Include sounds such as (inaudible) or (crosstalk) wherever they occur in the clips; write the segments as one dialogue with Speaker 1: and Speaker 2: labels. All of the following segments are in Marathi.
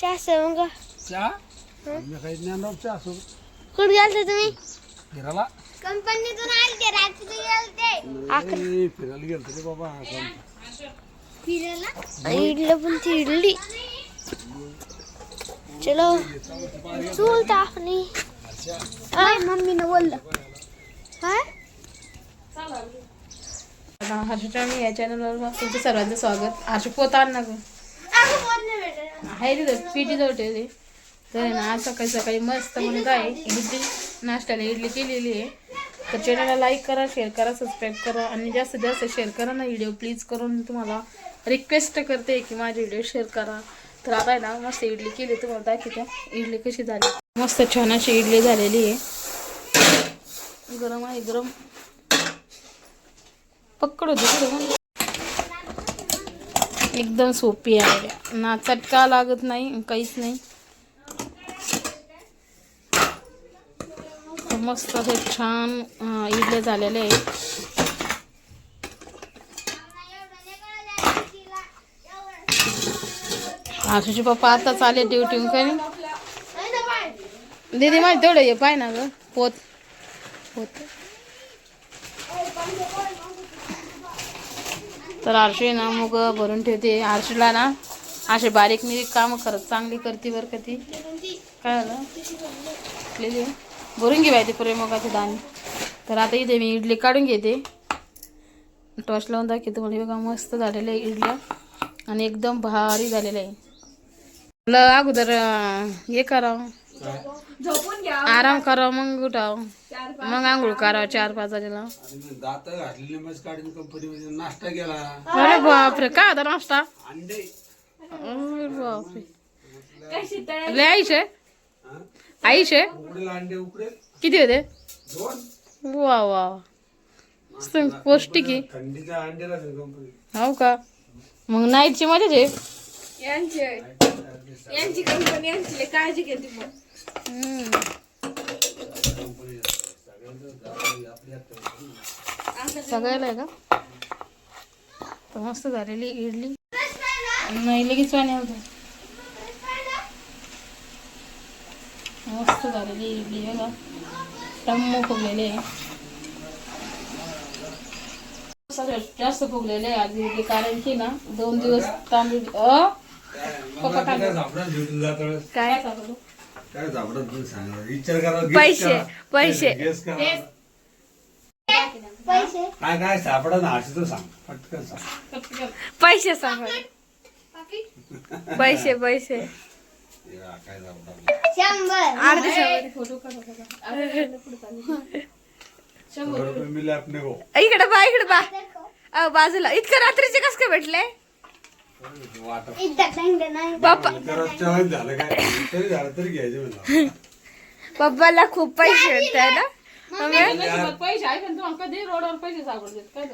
Speaker 1: जास्त मग.
Speaker 2: चहा? आम्ही काही ज्ञानराव चहा असो
Speaker 1: कुठे गेलते तुम्ही?
Speaker 2: फिरायला
Speaker 1: कंपनीतून आलते रात्री गेलते.
Speaker 2: ए, फिरायला गेलतो रे बाबा आपण.
Speaker 1: फिरायला? इडलं पण ती इडली. चलो. चूल टाकली मम्मी न बोललं. काय
Speaker 3: हर्षच्या मी या चॅनलवर तुमचं सर्वांचं स्वागत. हर्ष पोत आण ना गं. आहे तिथं पिठी जवळ ठेवली. तर ना आज सकाळी सकाळी मस्त म्हणून काय इडली नाश्त्याला इडली केलेली आहे. तर चॅनलला लाईक करा शेअर करा सबस्क्राईब करा आणि जास्तीत जास्त शेअर करा ना व्हिडिओ प्लीज करून तुम्हाला रिक्वेस्ट करते की माझे व्हिडिओ शेअर करा. तर आता आहे ना मस्त इडली केली. तुम्हाला दाखवते. इडली कशी झाली. मस्त छान अशी इडली झालेली आहे. गरम आहे गरम. पकड होते एकदम सोपी आहे. ना चटका लागत नाही काहीच नाही. मस्त असे छान इडले झालेले आहे. आशूचे पप्पा आता चाले ड्युटी काही दीदी माझी तेवढं ये पाय ना ग पोत पोत. तर आरशी ना मग भरून ठेवते. आरशीला ना असे बारीक मी काम करत चांगली करते बरं का ती. काय झालं? भरून घे बाई पुरे मगाचे दाणे. तर आता इथे मी इडली काढून घेते. टॉर्च लावून दाखवते तुम्हाला. बघा मस्त झालेलं आहे इडल्या आणि एकदम भारी झालेलं आहे. मला अगोदर करावं. आराम करावं मग उठावं. मग आंघोळ करावं चार पाच वाजेला
Speaker 2: दात घातलेले मस्त काढून कंपनीमध्ये नाश्ता केला.
Speaker 3: अरे बापरे काय होता नाश्ता?
Speaker 2: अंडे.
Speaker 3: अरे बापरे. लय आईश आहे? आईश आहे?
Speaker 2: उकडेल अंडे उकडेल
Speaker 3: किती होते?
Speaker 2: दोन.
Speaker 3: वा वा. पौष्टिक आहे.
Speaker 2: कंपनी
Speaker 3: हो का? मग नाईटची मजाच आहे. हम्म. सगळ्याला आहे का? तर मस्त झालेली इडली. नाही लगेच पाणी होतं मस्त झालेली इडली बघा. टम्म फुगलेले जास्त फुगलेले आज इडली कारण की ना दोन दिवस तांदूळ अ?
Speaker 2: काय
Speaker 3: काय
Speaker 2: झापडात सांगा. विचार करा
Speaker 1: पैसे, पैसे.
Speaker 2: गेस करा.
Speaker 1: पैसे.
Speaker 2: काय काय सापडा ना तर सांग. पटकन सांग.
Speaker 1: पैसे सांगा. पैसे पैसे.
Speaker 2: या, काय झापडा
Speaker 1: शंभर. अर्धे शंभर.
Speaker 3: फोटो काढा
Speaker 2: शंभर रुपये मिले आपने को.
Speaker 1: इकडे बा इकडे बा. अहो, बाजूला. इतकं रात्रीचे कस काय भेटले? पप्पाला खूप पैसे भेटताय ना.
Speaker 3: पैसे आहे पण तुम्हाला कधी रोडवर सापडतात? काय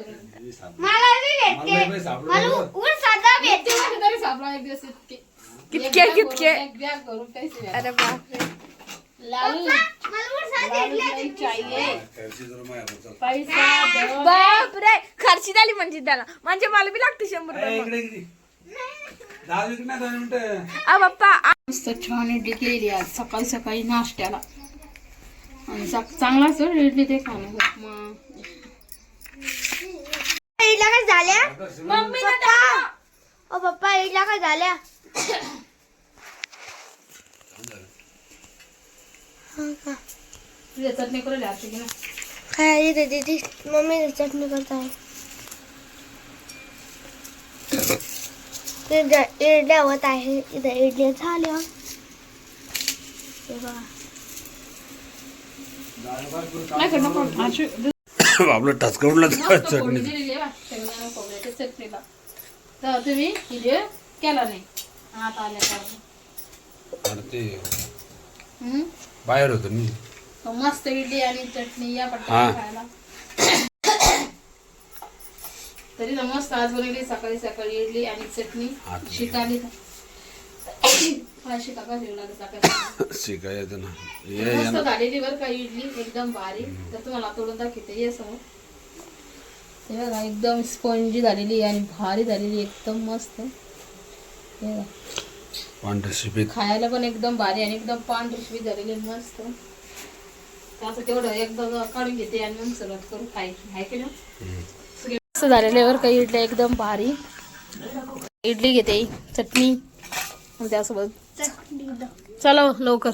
Speaker 3: तरी सापडा एक दिवस इतके.
Speaker 1: कितके. अरे
Speaker 3: लालू. लालू नाही चाहिए
Speaker 2: खर्ची
Speaker 1: झाली म्हणजे त्याला. म्हणजे मला बी लागते शंभर रुपये आ बाप्पा
Speaker 3: मस्त छान इडली केली आज. सकाळी सकाळी नाश्त्याला. आणि सक- चांगला असतो इडली ते खाणं. मग
Speaker 1: इडल्या काय झाल्या? पप्पा ओ पप्पा इडल्या काय झाल्या?
Speaker 3: तुझ्या चटणी करेल असते की ना
Speaker 1: काय दीदी मम्मी चटणी करताय. इडल्या इडल्या होत आहे. इथे इडल्या झाल्या हे (coughs)
Speaker 2: आपलं
Speaker 3: शेंगदाणा खोबऱ्याच्या चटणीला. तर तुम्ही इथे केला नाही. आता आल्या?
Speaker 2: बाहेर होतो मी.
Speaker 3: मस्त इडली आणि चटणी या. पटकन खायला. तरी ना मस्त आज बनवली सकाळी सकाळी इडली आणि चटणी.
Speaker 2: हा.
Speaker 3: शिकाली शिका
Speaker 2: येतं ना.
Speaker 3: मस्त झालेली बरं का इडली एकदम भारी तर तुम्हाला तोडून दाखवते ये समोर. हे बघा एकदम स्पंजी झालेली आणि भारी झालेली एकदम मस्त. हे खायला पण एकदम भारी आणि एकदम पांढरी झालेली मस्त. असं तेवढं एकदा काढून घेते आणि मग सुरुवात करू खायची. आहे की नाही? मस्त झालेल्यावर काही इडल्या एकदम भारी. इडली घेते चटणी. त्यासोबत. चला हो, लवकर.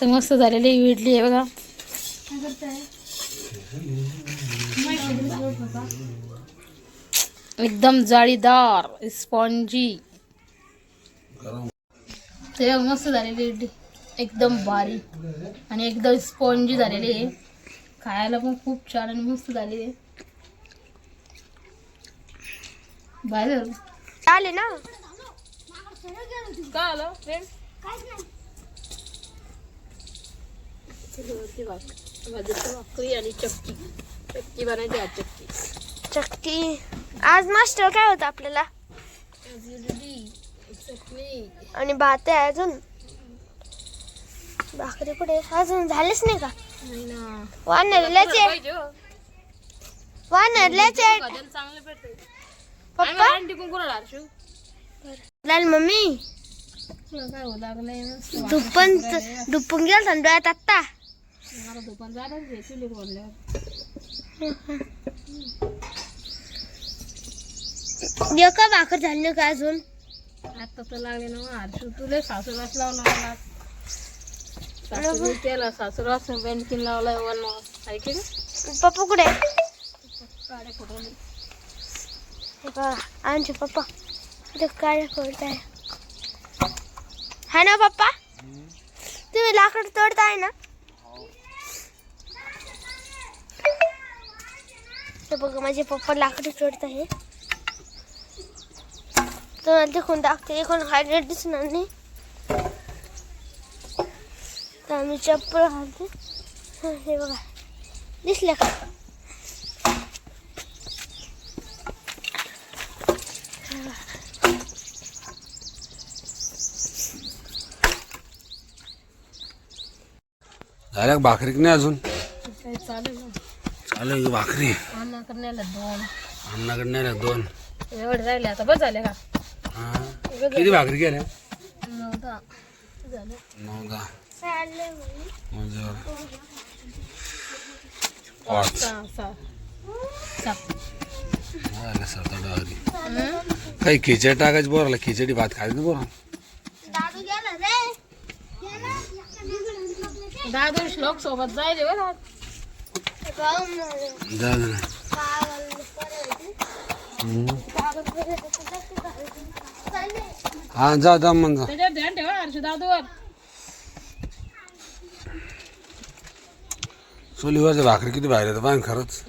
Speaker 3: तर मस्त झालेली इडली आहे बघा. एकदम जाळीदार स्पॉन्जी. ते मस्त झालेली इडली. एकदम भारी. आणि एकदम स्पॉन्जी झालेली आहे. खायला पण खूप छान आणि मस्त झालेली आहे. बाहेर.
Speaker 1: आले ना.
Speaker 3: काय आलं? भाकरी आणि चक्की. चक्की बनायची आज चक्की
Speaker 1: चक्की आज मास्टर काय होतं आपल्याला? आणि भात आहे अजून. भाकरी कुठे अजून झालेच नाही का? वानरल्याचे. वानरल्याचे
Speaker 3: चांगलं भेटते.
Speaker 1: पप्पा?
Speaker 3: आंटी कुंकुरा लाडशू
Speaker 1: लाल मम्मी.
Speaker 3: तुला काय होत लागलंय? मस्त
Speaker 1: दुप्पन दुप्पन गेल डोळ्यात आत्ता.
Speaker 3: मला दुकान जाणार घे चुलीत बोलल्यावर.
Speaker 1: एका भाकर झाली नाही का अजून?
Speaker 3: आता तर लागले ना हर्षू तुला सासूरास लावला मला. केला सासूरास बँकिन लावलाय वन नाही?
Speaker 1: पप्पा कुठे?
Speaker 3: फोटो
Speaker 1: हे बघा आमचे पप्पा इथे काय करत आहे हा ना पप्पा तुम्ही लाकड तोडताय ना? हे बघा माझे पप्पा लाकड तोडत आहे. तर तिकून टाकते इकडून हायड्रेट दिसणार नाही. तर आम्ही चप्पल घालते. हा, हे बघा. दिसलं का?
Speaker 2: झाल्या भाकरी की नाही अजून? चालू की भाकरी?
Speaker 3: अन्न करण्याला दोन.
Speaker 2: अन्नाकडे नाही ना दोन.
Speaker 3: एवढे राहिले आता बस झाले का?
Speaker 2: हा. किती भाकरी केल्या?
Speaker 3: नऊ दहा.
Speaker 2: म्हणजे पाच
Speaker 3: सात.
Speaker 2: आठ काही खिचडी टाकायची बोराला खिचडी भात खायचं बोरा
Speaker 1: दादू गेला रे
Speaker 3: दहा दोन श्लोक सोबत जायले बरं
Speaker 1: पाहून म्हणलं.
Speaker 2: जा जा ना.
Speaker 1: पागल करायची.
Speaker 2: हम्म.
Speaker 1: पागल करायचं तर कसं करायचं? चाललंय.
Speaker 2: हा जा जा मग जा
Speaker 3: त्याच्यावर ध्यान ठेवा हर्षू दादूवर
Speaker 2: चुलीवरच्या भाकरी किती बाहेर येतं पाहिजे खरंच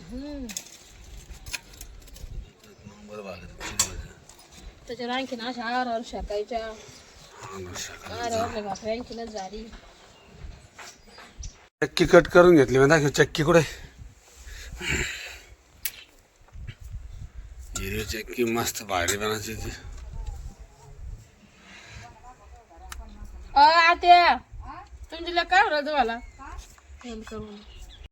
Speaker 2: बरं भाकरी
Speaker 3: त्याच्यावर आणखीन अशा आरावर शेकायच्या आरावर भाकरी आणखीनच झाली
Speaker 2: चक्की कट करून घेतली. म्हणजे दाखव चक्की कुठे? हिरवी चक्की मस्त भारी बनायची ती.
Speaker 3: आत्या तुमची काय होणार तुम्हाला? फोन करून.